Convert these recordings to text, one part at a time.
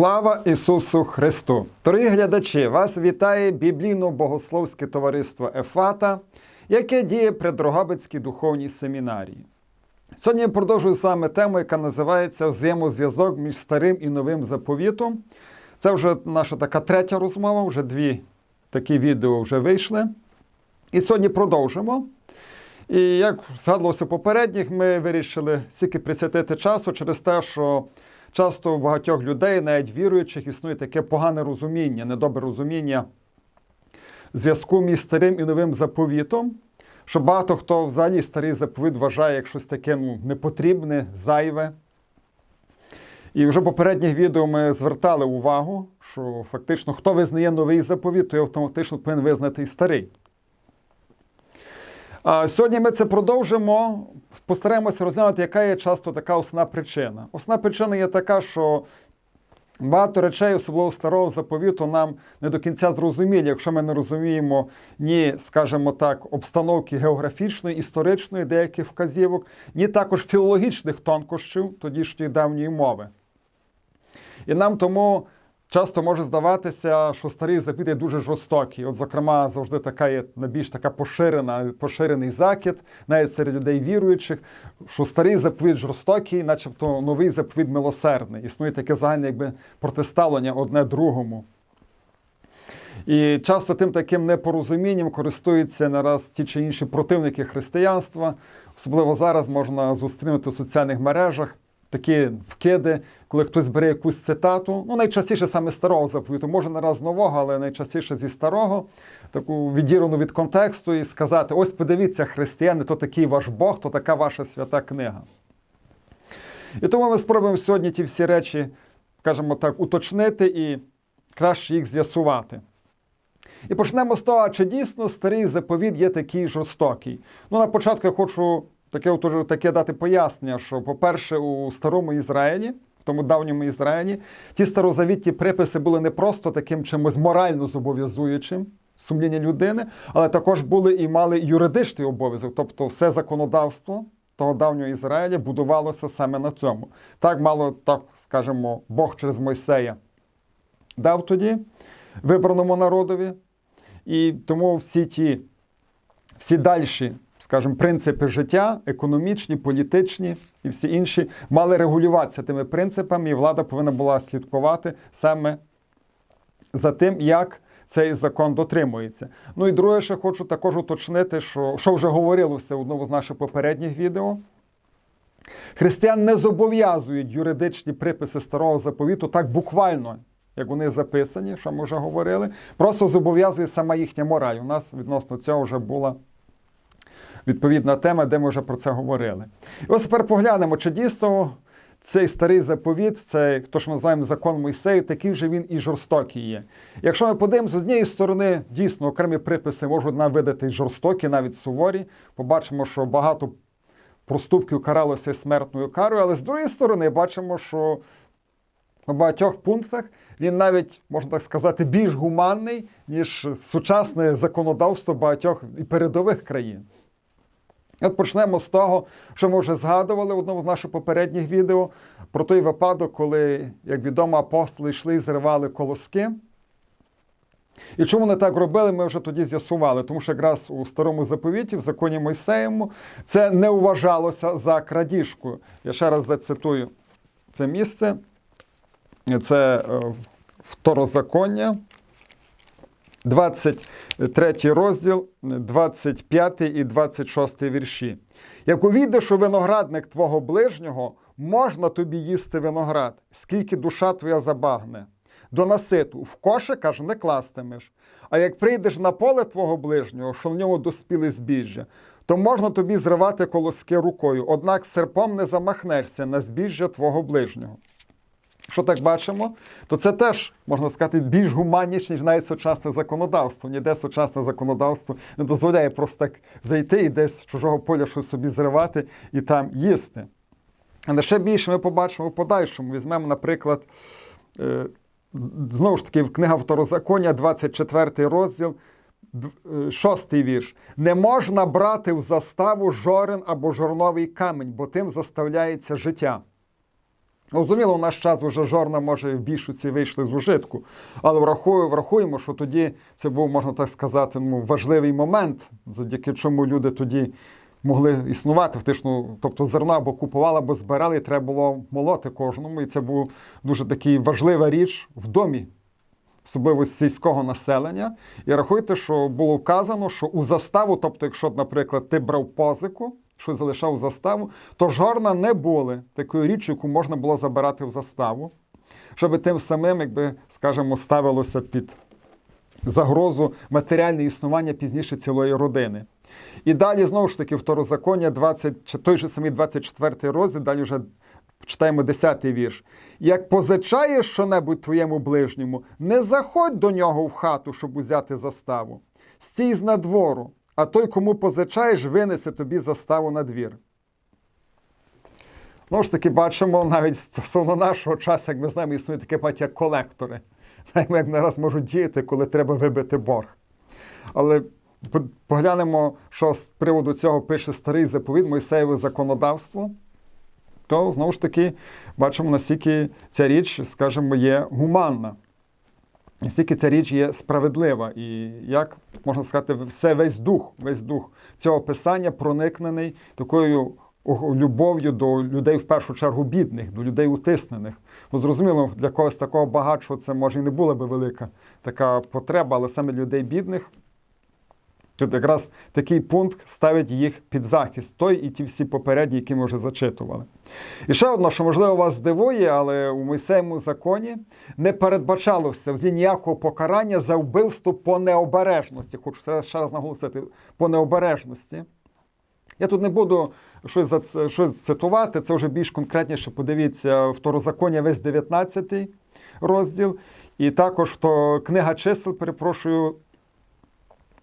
Слава Ісусу Христу! Дорогі глядачі! Вас вітає біблійно-богословське товариство Ефата, яке діє при Дрогобицькій духовній семінарії. Сьогодні я продовжую саме тему, яка називається Взаємозв'язок між старим і новим заповітом. Це вже наша така третя розмова, вже дві такі відео вже вийшли. І сьогодні продовжимо. І як згадувалося попередніх, ми вирішили стільки присвятити часу через те, що часто у багатьох людей, навіть віруючих, існує таке погане розуміння, недобре розуміння зв'язку між старим і новим заповітом. Що багато хто взагалі старий заповіт вважає як щось таке ну, непотрібне, зайве. І вже в попередніх відео ми звертали увагу, що фактично хто визнає новий заповіт, той автоматично повинен визнати і старий. Сьогодні ми це продовжимо. Постараємося розглянути, яка є часто така основна причина. Основна причина є така, що багато речей, особливо старого заповіту, нам не до кінця зрозумілі, якщо ми не розуміємо ні, скажімо так, обстановки географічної, історичної деяких вказівок, ні також філологічних тонкощів тодішньої давньої мови. І нам тому часто може здаватися, що старий заповіт дуже жорстокий. От, зокрема, завжди така є найбільш така поширена, поширений закид, навіть серед людей віруючих, що старий заповіт жорстокий, начебто новий заповіт милосердний. Існує таке загальне якби протиставлення одне другому. І часто тим таким непорозумінням користуються нараз ті чи інші противники християнства. Особливо зараз можна зустрінути у соціальних мережах такі вкиди, коли хтось бере якусь цитату, ну найчастіше саме старого заповіту, може не раз нового, але найчастіше зі старого, таку відірвану від контексту, і сказати: ось подивіться, християни, то такий ваш Бог, то така ваша свята книга. І тому ми спробуємо сьогодні ті всі речі, скажімо так, уточнити і краще їх з'ясувати. І почнемо з того, чи дійсно старий заповіт є такий жорстокий. Ну, на початку я хочу таке, таке дати пояснення, що, по-перше, у старому Ізраїлі, в тому давньому Ізраїлі, ті старозавітні приписи були не просто таким чимось морально зобов'язуючим сумління людини, але також були і мали юридичний обов'язок, тобто все законодавство. Того давнього Ізраїля будувалося саме на цьому. Так мало, так скажімо, Бог через Мойсея дав тоді вибраному народові. І тому всі ті, всі дальші, скажімо, принципи життя, економічні, політичні і всі інші, мали регулюватися тими принципами, і влада повинна була слідкувати саме за тим, як цей закон дотримується. Ну і друге, що хочу також уточнити, що, що вже говорилося в одному з наших попередніх відео. Християн не зобов'язують юридичні приписи старого заповіту так буквально, як вони записані, що ми вже говорили. Просто зобов'язує сама їхня мораль. У нас відносно цього вже була відповідна тема, де ми вже про це говорили. І ось тепер поглянемо, чи дійсно цей старий заповіт, цей, хто ж ми називаємо закон Мойсею, такий вже він і жорстокий є. Якщо ми подивимося, з однієї сторони, дійсно окремі приписи можуть нам видати жорстокі, навіть суворі. Побачимо, що багато проступків каралося смертною карою, але з другої сторони, бачимо, що на багатьох пунктах він навіть, можна так сказати, більш гуманний, ніж сучасне законодавство багатьох і передових країн. От почнемо з того, що ми вже згадували в одному з наших попередніх відео про той випадок, коли, як відомо, апостоли йшли і зривали колоски. І чому вони так робили, ми вже тоді з'ясували, тому що якраз у старому заповіті, в законі Мойсеєму, це не вважалося за крадіжку. Я ще раз зацитую це місце. Це второзаконня, 23 розділ, 25 і 26 вірші. Як увійдеш у виноградник твого ближнього, можна тобі їсти виноград, скільки душа твоя забагне. До наситу в кошик аж не кластимеш. А як прийдеш на поле твого ближнього, що в ньому доспіли збіжжя, то можна тобі зривати колоски рукою, однак серпом не замахнешся на збіжжя твого ближнього. Що так бачимо, то це теж, можна сказати, більш гуманніше, ніж навіть сучасне законодавство. Ніде сучасне законодавство не дозволяє просто так зайти і десь з чужого поля щось собі зривати і там їсти. Але ще більше ми побачимо в подальшому. Візьмемо, наприклад, знову ж таки, книга Второзаконня, 24 розділ, шостий вірш. Не можна брати в заставу жорен або жорновий камінь, бо тим заставляється життя. Розуміло, в наш час вже жорна може в більшості вийшли з ужитку, але врахую, врахуємо, що тоді це був, можна так сказати, ну, важливий момент, завдяки чому люди тоді могли існувати. Фактично, тобто зерно або купували, або збирали, і треба було молоти кожному. І це був дуже такий важлива річ в домі, особливо сільського населення. І рахуйте, що було вказано, що у заставу, тобто, якщо, наприклад, ти брав позику, що залишав заставу, то жорна не були такою річчю, яку можна було забирати в заставу, щоб тим самим, якби, скажімо, ставилося під загрозу матеріальне існування пізніше цілої родини. І далі, знову ж таки, второзаконня, 20, той же самий 24 розділ, далі вже читаємо 10-й вірш. Як позичаєш що-небудь твоєму ближньому, не заходь до нього в хату, щоб узяти заставу. Стій з надвору, а той, кому позичаєш, винесе тобі заставу на двір. Знову ж таки, бачимо навіть стосовно нашого часу, як ми знаємо, існує таке поняття, як колектори. Знаємо, як не раз можуть діяти, коли треба вибити борг. Але поглянемо, що з приводу цього пише старий заповіт Мойсеєве законодавство, то знову ж таки бачимо, наскільки ця річ, скажімо, є гуманна, наскільки ця річ є справедлива. І як можна сказати, все весь дух, весь дух цього писання проникнений такою любов'ю до людей, в першу чергу, бідних, до людей утиснених. Бо зрозуміло, для когось такого багатшого це може і не була би велика така потреба, але саме людей бідних. Тут якраз такий пункт ставить їх під захист, той і ті всі попередні, які ми вже зачитували. І ще одне, що можливо вас здивує, але у Мойсеєму законі не передбачалося взагалі ніякого покарання за вбивство по необережності. Хочу ще раз, наголосити, по необережності. Я тут не буду щось, за щось цитувати, це вже більш конкретніше подивіться второзаконня весь 19 розділ. І також то, книга чисел, перепрошую,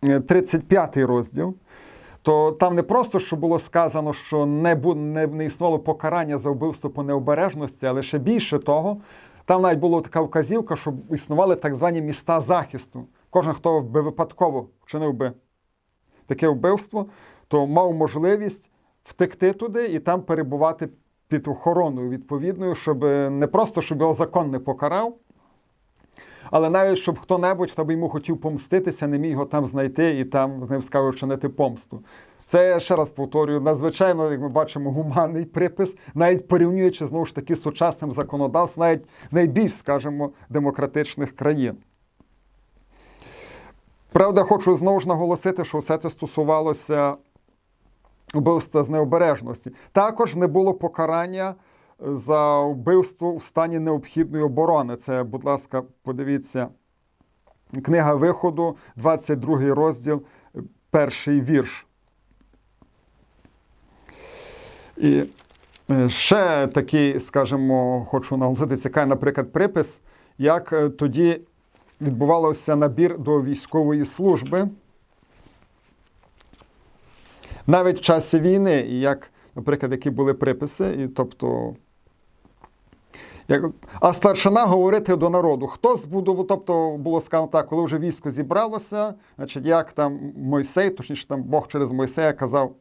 35 розділ. То там не просто що було сказано, що не, не, не існувало покарання за вбивство по необережності, але ще більше того, там навіть була така вказівка, що існували так звані міста захисту. Кожен, хто би випадково вчинив би таке вбивство, то мав можливість втекти туди і там перебувати під охороною відповідною, щоб не просто щоб його закон не покарав, але навіть щоб хто-небудь, хто би йому хотів помститися, не міг його там знайти і там з ним скажуть вчинити помсту. Це я ще раз повторюю, надзвичайно, як ми бачимо, гуманний припис, навіть порівнюючи знову ж таки з сучасним законодавством, навіть найбільш, скажімо, демократичних країн. Правда, хочу знову ж наголосити, що все це стосувалося вбивства з необережності. Також не було покарання за вбивство в стані необхідної оборони. Це, будь ласка, подивіться, книга виходу, 22 розділ, перший вірш. І е, ще такий, скажімо, хочу наголосити, цікавий, наприклад, припис, як е, тоді відбувався набір до військової служби. Навіть в часі війни, і як, наприклад, які були приписи, і тобто. А старшина говорити до народу, хто збудував, тобто було сказано так, коли вже військо зібралося, значить, як там Мойсей, точніше там Бог через Мойсея казав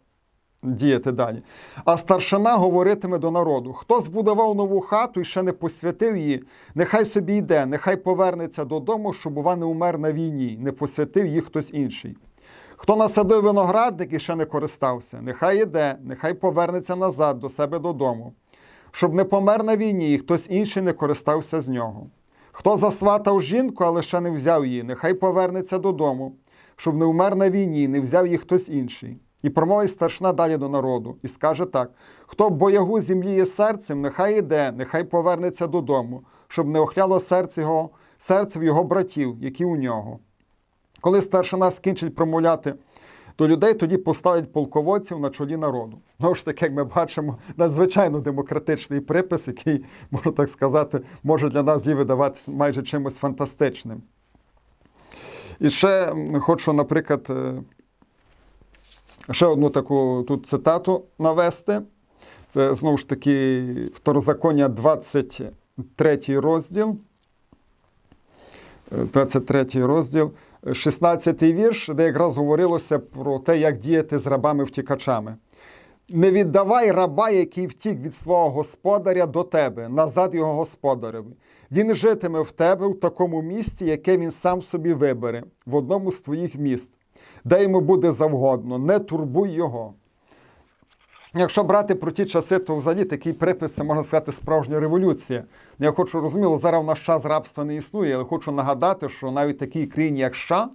діяти далі. А старшина говоритиме до народу: хто збудував нову хату і ще не посвятив її, нехай собі йде, нехай повернеться додому, щоб бува не умер на війні, не посвятив їх хтось інший. Хто насадив виноградник і ще не користався, нехай іде, нехай повернеться назад до себе додому, щоб не помер на війні і хтось інший не користався з нього. Хто засватав жінку, але ще не взяв її, нехай повернеться додому, щоб не вмер на війні, не взяв її хтось інший. І промовить старшина далі до народу, і скаже так: хто боягу земліє серцем, нехай іде, нехай повернеться додому, щоб не охляло серце його, серце в його братів, які у нього. Коли старшина скінчить промовляти до людей, тоді поставить полководців на чолі народу. Знову ж таки, як ми бачимо, надзвичайно демократичний припис, який, можна так сказати, може для нас і видаватися майже чимось фантастичним. І ще хочу, наприклад, е, ще одну таку тут цитату навести. Це знову ж таки второзаконня 23 розділ. Е, 23 розділ, 16 вірш, де якраз говорилося про те, як діяти з рабами-втікачами. Не віддавай раба, який втік від свого господаря до тебе, назад його господареві. Він житиме в тебе в такому місці, яке він сам собі вибере, в одному з твоїх міст, де йому буде завгодно, не турбуй його. Якщо брати про ті часи, то взагалі такий припис це можна сказати справжня революція. Я хочу розуміло, зараз в нас час рабства не існує, але хочу нагадати, що навіть такій країні, як США,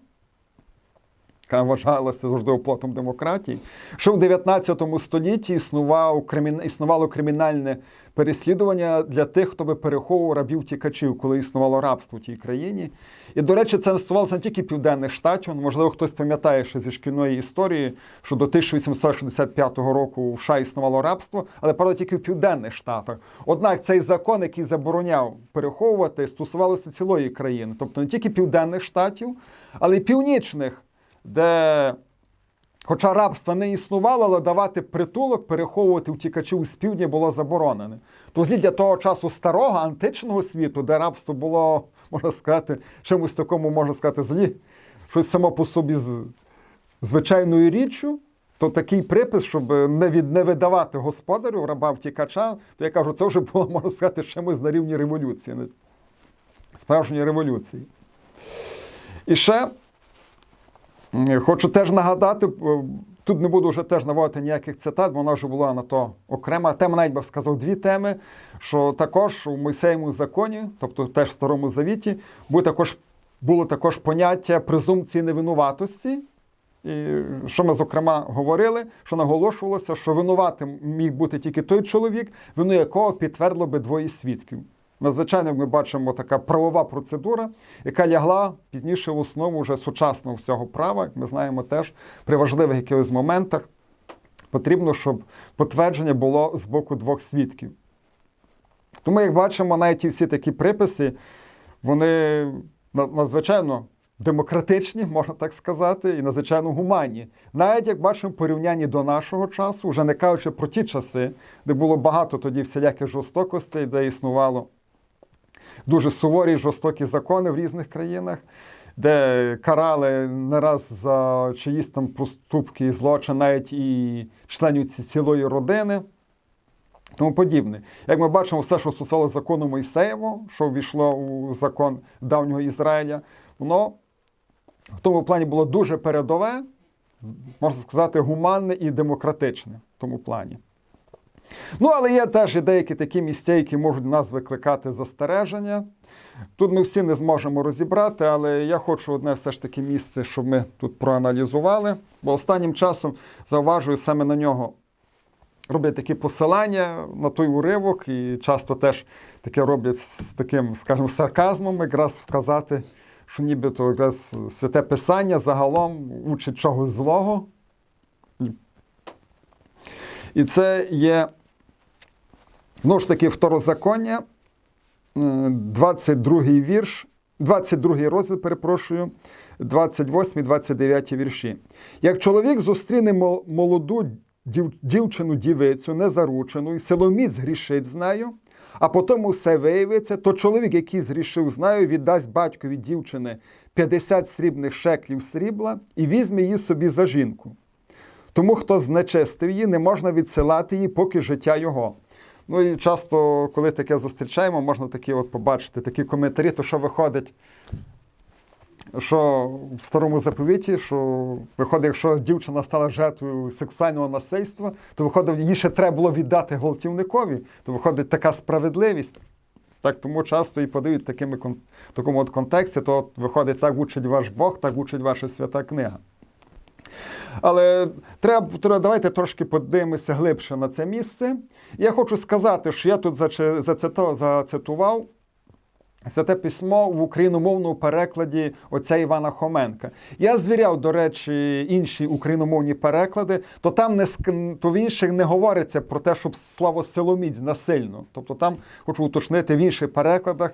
яка вважалася завжди оплотом демократії, що в 19 столітті існував, кримін... існувало кримінальне переслідування для тих, хто би переховував рабів тікачів, коли існувало рабство в тій країні. І, до речі, це не стосувалося не тільки південних штатів. Можливо, хтось пам'ятає ще зі шкільної історії, що до 1865 року в США існувало рабство, але правда тільки в південних штатах. Однак цей закон, який забороняв переховувати, стосувалося цілої країни, тобто не тільки південних штатів, але й північних, де. Хоча рабства не існувало, але давати притулок, переховувати втікачів з півдня було заборонено. Тоді для того часу старого античного світу, де рабство було, можна сказати, чимось такому, можна сказати, злі, щось само по собі з звичайною річчю, то такий припис, щоб не, від, не видавати господарю раба втікача, то я кажу, це вже було, можна сказати, чимось на рівні революції, справжньої революції. І ще Хочу теж нагадати, е, тут не буду вже теж наводити ніяких цитат, бо вона вже була на то окрема тема, навіть би сказав дві теми, що також у Мойсеєвому законі, тобто теж в Старому Завіті, було також, було також поняття презумпції невинуватості. І що ми, зокрема, говорили, що наголошувалося, що винуватим міг бути тільки той чоловік, вину якого підтвердило би двоє свідків. Надзвичайно, ми бачимо, така правова процедура, яка лягла пізніше в основу вже сучасного всього права. Як ми знаємо теж при важливих якихось моментах потрібно, щоб підтвердження було з боку двох свідків. Тому, як бачимо, навіть всі такі приписи, вони надзвичайно демократичні, можна так сказати, і надзвичайно гуманні. Навіть як бачимо порівнянні до нашого часу, вже не кажучи про ті часи, де було багато тоді всіляких жорстокостей, де існувало дуже суворі жорстокі закони в різних країнах, де карали не раз за чиїсь там проступки і злочин, навіть і членів цілої родини. Тому подібне. Як ми бачимо, все, що стосувалося закону Мойсеєву, що ввійшло у закон давнього Ізраїля, воно в тому плані було дуже передове, можна сказати, гуманне і демократичне в тому плані. Ну, але є теж і деякі такі місця, які можуть нас викликати застереження. Тут ми всі не зможемо розібрати, але я хочу одне все ж таки місце, щоб ми тут проаналізували. Бо останнім часом зауважую саме на нього роблять такі посилання на той уривок, і часто теж таке роблять з таким, скажімо, сарказмом, якраз вказати, що нібито якраз святе писання загалом учить чогось злого. І це є знову ж таки второзаконня, е, 22 вірш, 22 розділ, перепрошую, 28, 29 вірші. Як чоловік зустріне молоду дівчину дівицю, незаручену, і силоміць згрішить з нею, а потім усе виявиться, то чоловік, який згрішив з нею, віддасть батькові дівчини 50 срібних шеклів срібла і візьме її собі за жінку. Тому хто знечестив її, не можна відсилати її, поки життя його. Ну і часто, коли таке зустрічаємо, можна такі от побачити такі коментарі, то що виходить, що в старому заповіті, що виходить, якщо дівчина стала жертвою сексуального насильства, то виходить, її ще треба було віддати гвалтівникові, то виходить така справедливість. Так, тому часто і подають такими, в такому от контексті, то от виходить, так учить ваш Бог, так учить ваша свята книга. Але треба, давайте трошки подивимося глибше на це місце. Я хочу сказати, що я тут зацитував Святе письмо в україномовному перекладі отця Івана Хоменка. Я звіряв, до речі, інші україномовні переклади, то там не то в інших не говориться про те, щоб слава силоміць насильно. Тобто там хочу уточнити в інших перекладах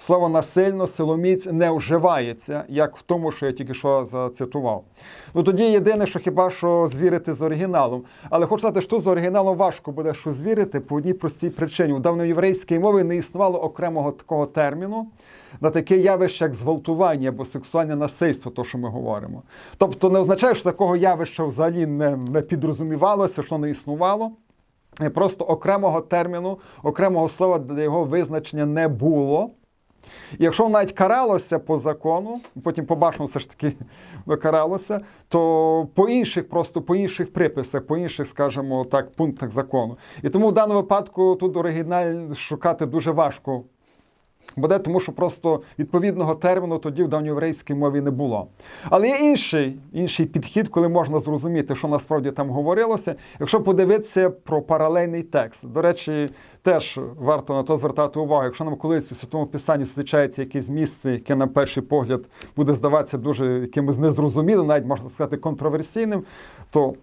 слово насильно, силоміць не вживається, як в тому, що я тільки що зацитував. Ну тоді єдине, що хіба що звірити з оригіналом. Але хочу сказати, що з оригіналом важко буде що звірити по одній простій причині. У давноєврейській мові не існувало окремого такого терміну на таке явище, як зґвалтування або сексуальне насильство, то що ми говоримо. Тобто не означає, що такого явища взагалі не, не підрозумівалося, що не існувало. Е, Просто окремого терміну, окремого слова для його визначення не було. Якщо навіть каралося по закону, потім побачимо, все ж таки каралося, то по інших, просто по інших приписах, по інших, скажімо так, пунктах закону. І тому в даному випадку тут оригіналь шукати дуже важко буде, тому що просто відповідного терміну тоді в давньоєврейській мові не було. Але є інший, інший підхід, коли можна зрозуміти, що насправді там говорилося, якщо подивитися про паралельний текст. До речі, теж варто на то звертати увагу. Якщо нам колись у святому писанні зустрічається якесь місце, яке на перший погляд буде здаватися дуже якимось незрозумілим, навіть можна сказати контроверсійним, то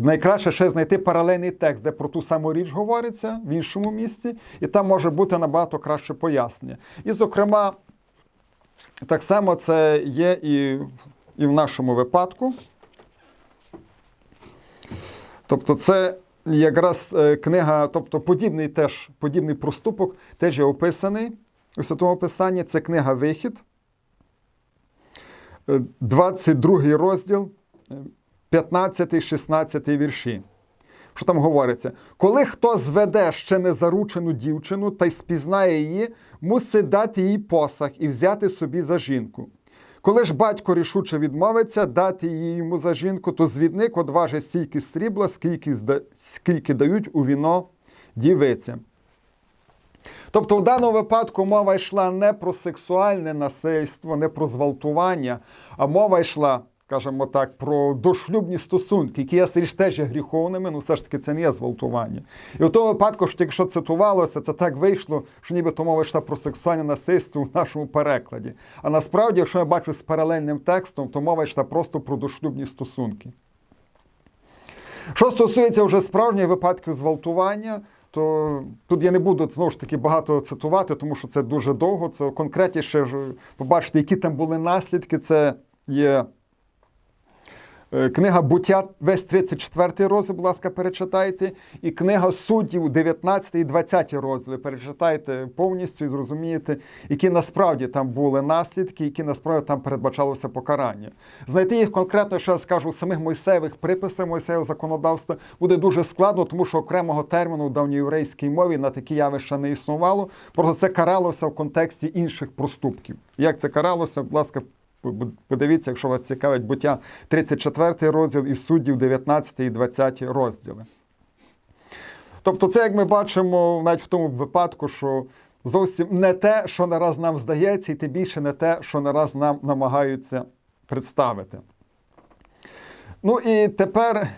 Найкраще ще знайти паралельний текст, де про ту саму річ говориться в іншому місці, і там може бути набагато краще пояснення. І, зокрема, так само це є і, і в нашому випадку. Тобто, це якраз е, книга, тобто подібний теж подібний проступок, теж є описаний у Святому Писанні. Це книга Вихід, Е, 22 розділ. 15-16 вірші. Що там говориться? Коли хто зведе ще незаручену дівчину та й спізнає її, мусить дати їй посаг і взяти собі за жінку. Коли ж батько рішуче відмовиться дати її йому за жінку, то звідник одважить стільки срібла, скільки, скільки дають у віно дівицям. Тобто в даному випадку мова йшла не про сексуальне насильство, не про зґвалтування, а мова йшла, скажімо так, про дошлюбні стосунки, які є теж гріховними, ну все ж таки це не є зґвалтування. І в тому випадку, що тільки що цитувалося, це так вийшло, що нібито мова йшла про сексуальне насильство в нашому перекладі. А насправді, якщо я бачу з паралельним текстом, то мова йшла просто про дошлюбні стосунки. Що стосується вже справжніх випадків зґвалтування, то тут я не буду знову ж таки багато цитувати, тому що це дуже довго. Це конкретніше побачити, які там були наслідки. Це є книга буття, весь 34 розділ, будь ласка, перечитайте. І книга суддів, 19 і 20 розділи. Перечитайте повністю і зрозумієте, які насправді там були наслідки, які насправді там передбачалося покарання. Знайти їх конкретно, що я скажу, самих Мойсеєвих приписах Мойсеєвого законодавства буде дуже складно, тому що окремого терміну в давньоєврейській мові на такі явища не існувало. Просто це каралося в контексті інших проступків. Як це каралося, будь ласка, подивіться, якщо вас цікавить буття 34 розділ і суддів 19 і 20 розділи. Тобто, це, як ми бачимо, навіть в тому випадку, що зовсім не те, що нараз нам здається, і тим більше не те, що нараз нам намагаються представити. Ну і тепер,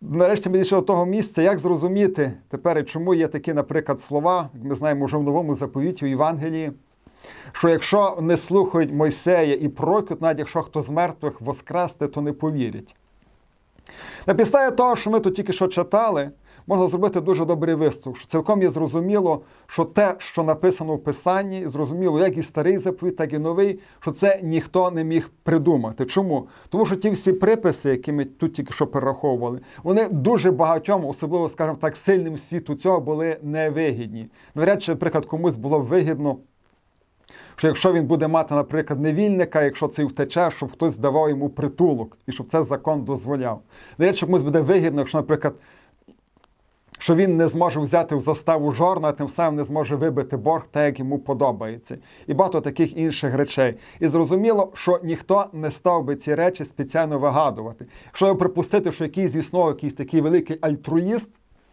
нарешті, ми дійшли до того місця, як зрозуміти тепер, чому є такі, наприклад, слова, як ми знаємо вже в новому заповіті у Євангелії, що якщо не слухають Мойсея і прокют, навіть якщо хто з мертвих воскресте, то не повірять. На підставі того, що ми тут тільки що читали, можна зробити дуже добрий висновок, що цілком є зрозуміло, що те, що написано в Писанні, зрозуміло, як і старий заповіт, так і новий, що це ніхто не міг придумати. Чому? Тому що ті всі приписи, які ми тут тільки що перераховували, вони дуже багатьом, особливо, скажімо так, сильним світу цього були невигідні. Навряд чи, наприклад, комусь було вигідно що якщо він буде мати, наприклад, невільника, якщо цей втече, щоб хтось давав йому притулок і щоб це закон дозволяв. До речі, комусь буде вигідно, якщо, наприклад, що він не зможе взяти в заставу жорна, а тим самим не зможе вибити борг, так як йому подобається, і багато таких інших речей. І зрозуміло, що ніхто не став би ці речі спеціально вигадувати. Якщо припустити, що якийсь існував якийсь такий великий альтруїст,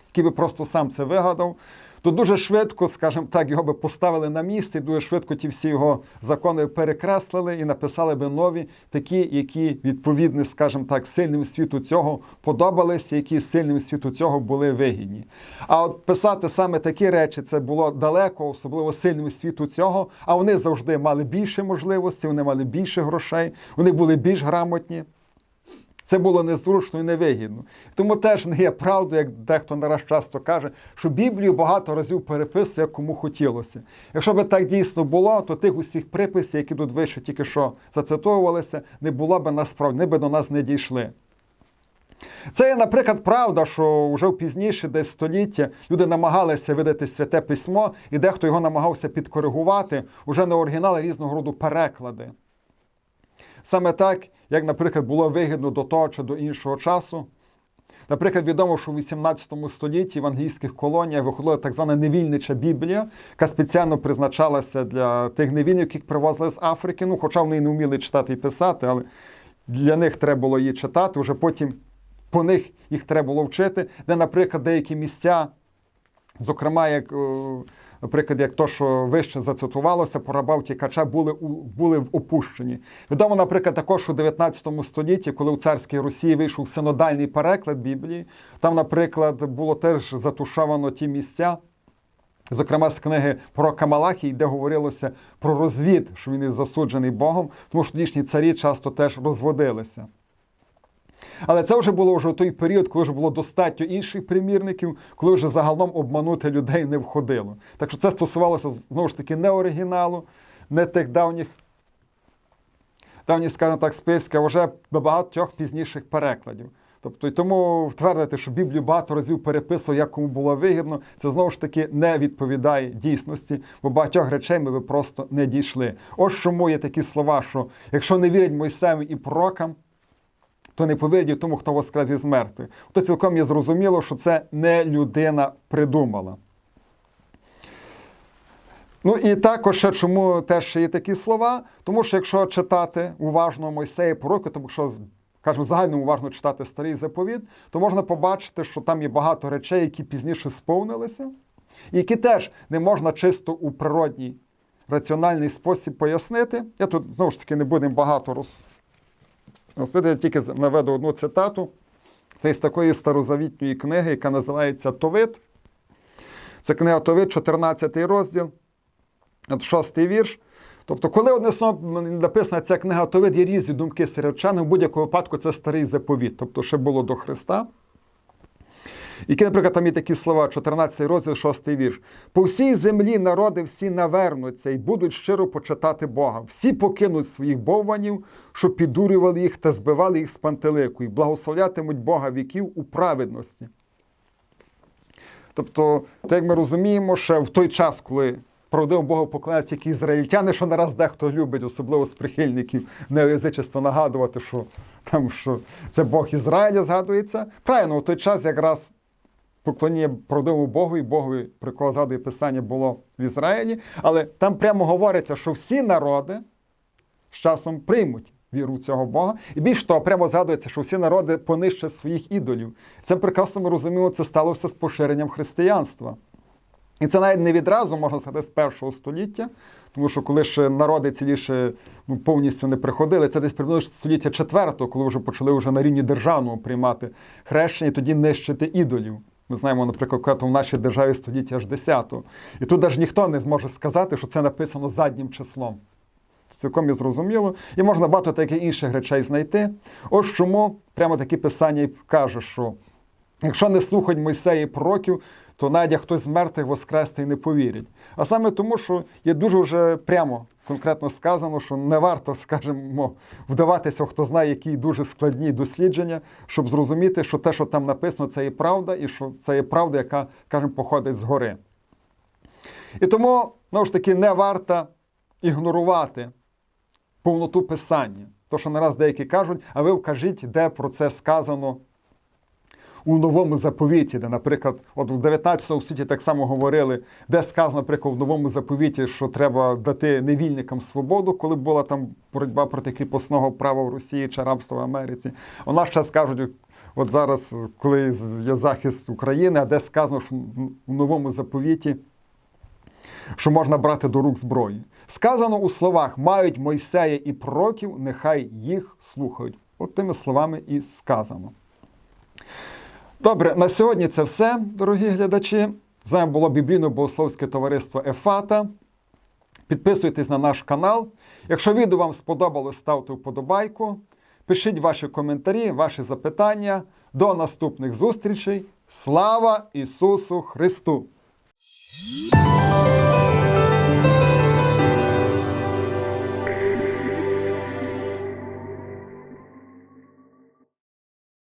який би просто сам це вигадав, то дуже швидко, скажімо так, його би поставили на місце, і дуже швидко ті всі його закони перекреслили і написали би нові, такі, які відповідні, скажімо так, сильним світу цього подобалися, які сильним світу цього були вигідні. А от писати саме такі речі це було далеко, особливо сильним світу цього. А вони завжди мали більше можливостей, вони мали більше грошей, вони були більш грамотні. Це було незручно і невигідно. Тому теж не є правдою, як дехто нараз часто каже, що Біблію багато разів переписує, як кому хотілося. Якщо би так дійсно було, то тих усіх приписів, які тут вище тільки що зацитовувалися, не було б насправді, вони би до нас не дійшли. Це є, наприклад, правда, що вже в пізніше, десь століття, люди намагалися видати святе письмо, і дехто його намагався підкоригувати уже на оригінали різного роду переклади. Саме так, як, наприклад, було вигідно до того чи до іншого часу. Наприклад, відомо, що в 18 столітті в англійських колоніях виходила так звана невільнича Біблія, яка спеціально призначалася для тих невільників, яких привозили з Африки. Ну, хоча вони не вміли читати і писати, але для них треба було її читати. Вже потім по них їх треба було вчити, де, наприклад, деякі місця, зокрема, як, е, наприклад, як то, що вище зацитувалося, про раба втікача, були, у- були в опущені. Відомо, наприклад, також у 19 столітті, коли у царській Росії вийшов синодальний переклад Біблії, там, наприклад, було теж затушовано ті місця. Зокрема, з книги про Камалахій, де говорилося про розвід, що він є засуджений Богом, тому що тодішні царі часто теж розводилися. Але це вже було вже той період, коли вже було достатньо інших примірників, коли вже загалом обманути людей не входило. Так що це стосувалося знову ж таки не оригіналу, не тих давніх, давніх, скажімо так, списків, а вже багатьох пізніших перекладів. Тобто, і тому твердити, що Біблію багато разів переписував, як кому було вигідно, це знову ж таки не відповідає дійсності, бо багатьох речей ми би просто не дійшли. Ось чому є такі слова, що якщо не вірять Мойсею і пророкам, то не повірять тому, хто воскрес із мертвих. То цілком є зрозуміло, що це не людина придумала. Ну і також ще чому теж є такі слова, тому що якщо читати уважно Мойсея пророки, тому що кажемо, загально уважно читати старий заповіт, то можна побачити, що там є багато речей, які пізніше сповнилися, і які теж не можна чисто у природній раціональний спосіб пояснити. Я тут знову ж таки не будемо багато роз... розповідати, я тільки наведу одну цитату. Це із такої старозавітньої книги, яка називається Товит. Це книга Товит, 14 розділ, 6 вірш. Тобто, коли одне слово написана ця книга Товит, є різні думки сирівчани, в будь-якому випадку це старий заповіт, тобто ще було до Христа. Які, наприклад, там є такі слова, 14 розділ, 6 вірш. По всій землі народи всі навернуться і будуть щиро почитати Бога. Всі покинуть своїх бовванів, що підурювали їх та збивали їх з пантелику, і благословлятимуть Бога віків у праведності. Тобто, так як ми розуміємо, що в той час, коли правдиво Богу поклоняються тільки ізраїльтяни, що нараз дехто любить, особливо з прихильників неоязичества, нагадувати, що там що це Бог Ізраїля згадується. Правильно, у той час якраз поклоніння правдивому Богу і Богові, про кого згадує Писання, було в Ізраїлі. Але там прямо говориться, що всі народи з часом приймуть віру цього Бога. І більш того, прямо згадується, що всі народи понищать своїх ідолів. Це прекрасно ми розуміємо, це сталося з поширенням християнства. І це навіть не відразу, можна сказати, з першого століття, тому що коли ще народи ціліше ну, повністю не приходили, це десь приблизно століття четвертого, коли вже почали вже на рівні державного приймати хрещення і тоді нищити ідолів. Ми знаємо, наприклад, в нашій державі століття аж 10-го. І тут навіть ніхто не зможе сказати, що це написано заднім числом. Цілком і зрозуміло. І можна багато таких інших речей знайти. Ось чому прямо такі писання і каже, що якщо не слухать Мойсея і пророків, то навіть хтось з мертвих воскрести і не повірить. А саме тому, що є дуже вже прямо конкретно сказано, що не варто, скажімо, вдаватися, хто знає, які дуже складні дослідження, щоб зрозуміти, що те, що там написано, це є правда, і що це є правда, яка, скажімо, походить згори. І тому, знову ж таки, не варто ігнорувати повноту писання. То, що нараз деякі кажуть, а ви вкажіть, де про це сказано у новому заповіті, де, наприклад, от в 19 столітті так само говорили, де сказано, наприклад, в новому заповіті, що треба дати невільникам свободу, коли була там боротьба проти кріпосного права в Росії чи рабства в Америці. У нас зараз кажуть, от зараз, коли є захист України, а де сказано, що в новому заповіті. Що можна брати до рук зброї. Сказано у словах мають Мойсея і пророків, нехай їх слухають. От тими словами і сказано. Добре, на сьогодні це все, дорогі глядачі. З вами було біблійно-богословське товариство Ефата. Підписуйтесь на наш канал. Якщо відео вам сподобалось, ставте вподобайку. Пишіть ваші коментарі, ваші запитання. До наступних зустрічей. Слава Ісусу Христу!